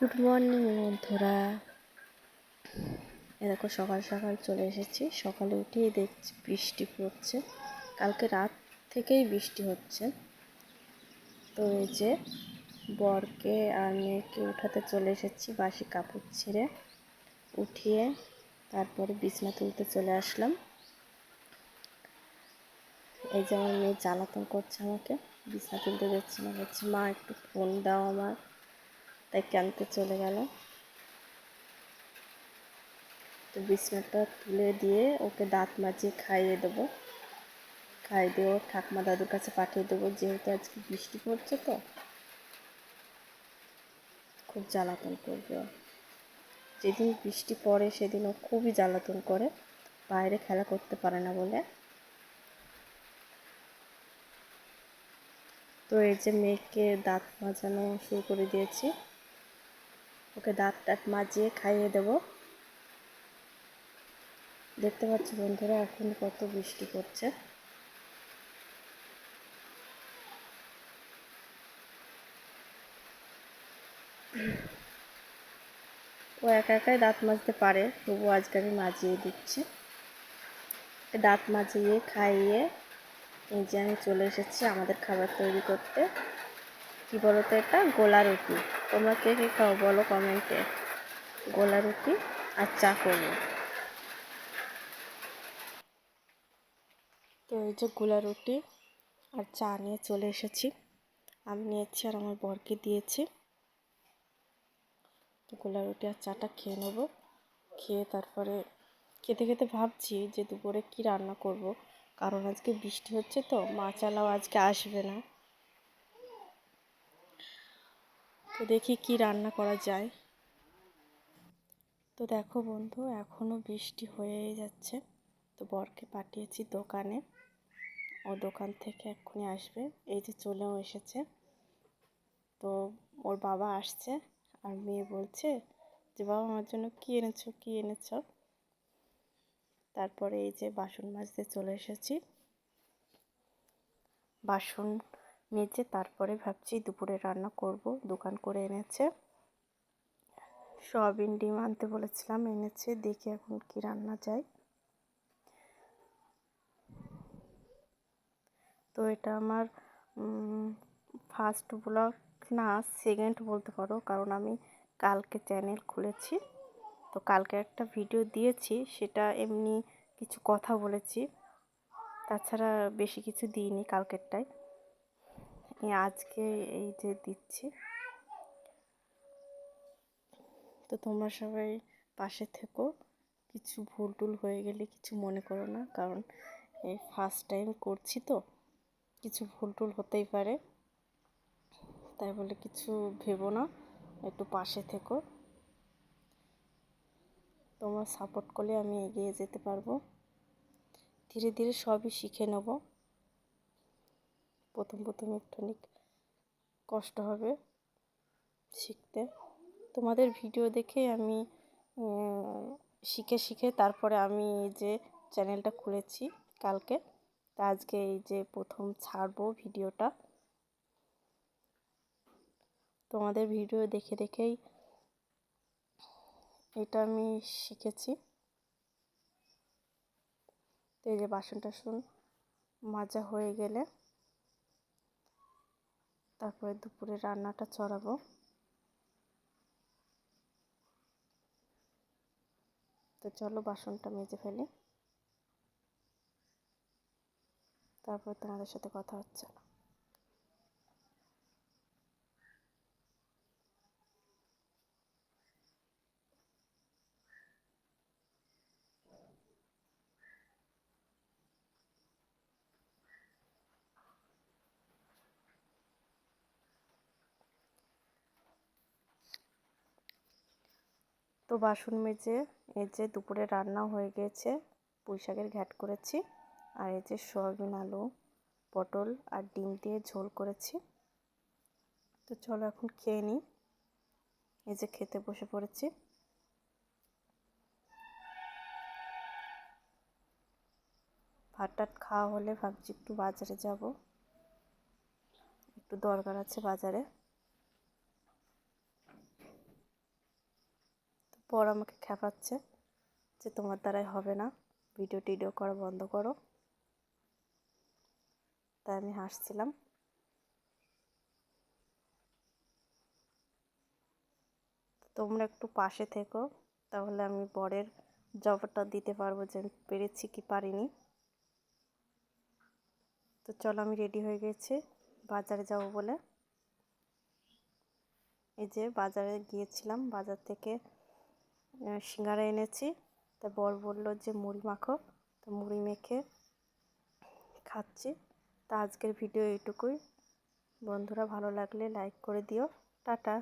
Good morning বন্ধুরা। দেখো সকাল সকাল চলে এসেছি। সকালে উঠেই দেখছি বৃষ্টি পড়ছে। কালকে রাত থেকেই বৃষ্টি হচ্ছে। তো এই যে বরকে আর মেয়েকে উঠাতে চলে এসেছি বাসি কাপড় ছেড়ে। উঠিয়ে তারপরে বিছনা তুলতে চলে আসলাম। এই যে আমার মেয়ে জ্বালাতন করছে আমাকে। বিছনা তুলতে যাচ্ছি না, বলছি, মা, একটু ফোন দাও আমার। তাই ক্যানতে চলে গেল। তো বিছনাটা তুলে দিয়ে ওকে দাঁত মাজিয়ে খাইয়ে দেবো। খাইয়ে দিয়ে ওর ঠাকমা দাদুর কাছে পাঠিয়ে দেবো। যেহেতু আজকে বৃষ্টি পড়ছে তো, খুব জ্বালাতন করবে যেদিন বৃষ্টি পড়ে সেদিন ও খুবই জ্বালাতন করে, বাইরে খেলা করতে পারে না বলে। তো এই যে মেয়েকে দাঁত মাজানো শুরু করে দিয়েছি। ওকে দাঁত টাত মাজিয়ে খাইয়ে দেব। দেখতে পাচ্ছি বন্ধুরা, এখন কত বৃষ্টি পড়ছে। ও একা একাই দাঁত মাজতে পারে, তবু আজকে আমি মাজিয়ে দিচ্ছি। দাঁত মাজিয়ে খাইয়ে এই যে আমি চলে এসেছি আমাদের খাবার তৈরি করতে। কি বলো তো এটা? গোলা রুটি। তোমরা কে কে খাও বলো কমেন্টে গোলা রুটি আর চা করব। তো এই যে গোলা রুটি আর চা নিয়ে চলে এসেছি। আমি নিয়েছি আর আমার বরকে দিয়েছি। তো গোলা রুটি আর চাটা খেয়ে নেব। খেয়ে তারপরে খেতে খেতে ভাবছি যে দুপুরে কি রান্না করব। কারণ আজকে বৃষ্টি হচ্ছে তো, মাছালাও আজকে আসবে না। তো দেখি কি রান্না করা যায়। তো দেখো বন্ধু এখনও বৃষ্টি হয়েই যাচ্ছে। তো বরকে পাঠিয়েছি দোকানে। ও দোকান থেকে এক্ষুনি আসবে। এই যে চলেও এসেছে। তো ওর বাবা আসছে আর মেয়ে বলছে যে, বাবা, আমার জন্য কী এনেছো, কী এনেছ? তারপরে এই যে বাসন মাজতে চলে এসেছি। বাসন মেজে তারপরে ভাবছি দুপুরে রান্না করব। দোকান করে এনেছে। সয়াবিন ডিম আনতে বলেছিলাম, এনেছে। দেখি এখন কি রান্না যায়। তো এটা আমার ফার্স্ট ব্লগ না সেকেন্ড বলতে পারো, কারণ আমি কালকে চ্যানেল খুলেছি। তো কালকে একটা ভিডিও দিয়েছি, সেটা এমনি কিছু কথা বলেছি। তাছাড়া বেশি কিছু দিইনি কালকেরটায়। আজকে এই যে দিচ্ছি। তো তোমরা সবাই পাশে থেকো। কিছু ভুল টুল হয়ে গেলে কিছু মনে করো না, কারণ এই ফার্স্ট টাইম করছি তো, কিছু ভুল টুল হতেই পারে। তাই বলে কিছু ভেবো না, একটু পাশে থেকো। তোমার সাপোর্ট করলে আমি এগিয়ে যেতে পারব। ধীরে ধীরে সবই শিখে নেব। প্রথম প্রথম একটুখানি কষ্ট হবে শিখতে। তোমাদের ভিডিও দেখে আমি শিখে শিখে তারপরে আমি এই যে চ্যানেলটা খুলেছি কালকে, তা আজকে এই যে প্রথম ছাড়বো ভিডিওটা তোমাদের ভিডিও দেখে দেখেই এটা আমি শিখেছি। তো এই যে বাসন টাসন মাজা হয়ে গেলে তারপরে দুপুরে রান্নাটা চড়াবো। তো চলো বাসনটা মেজে ফেলি। তারপর তোমাদের সাথে কথা হচ্ছে। তো বাসন মেজে এই যে দুপুরে রান্না হয়ে গেছে, পুঁই শাকের ঘ্যাট করেছি আর এই যে সয়াবিন, আলু, পটল আর ডিম দিয়ে ঝোল করেছি। তো চলো এখন খেয়ে নিই। এই যে খেতে বসে পড়েছি। ভাত টাট খাওয়া হলে ভাবছি একটু বাজারে যাব। একটু দরকার আছে বাজারে। বর আমাকে খেপাচ্ছে যে তোমার দ্বারাই হবে না। ভিডিও টিডিও করা বন্ধ করো। তাই আমি হাসছিলাম। তোমরা একটু পাশে থেকো, তাহলে আমি বরের জবটা দিতে পারব যে আমি পেরেছি কি পারিনি। তো চলো আমি রেডি হয়ে গেছি, বাজারে যাব বলে। এই যে বাজারে গিয়েছিলাম, বাজার থেকে সিঙ্গারা এনেছি। তা বর বলল যে, মুড়ি মাখো। তো মুড়ি মেখে খাচ্ছি। তা আজকের ভিডিও এইটুকুই। বন্ধুরা ভালো লাগলে লাইক করে দিও। টাটা।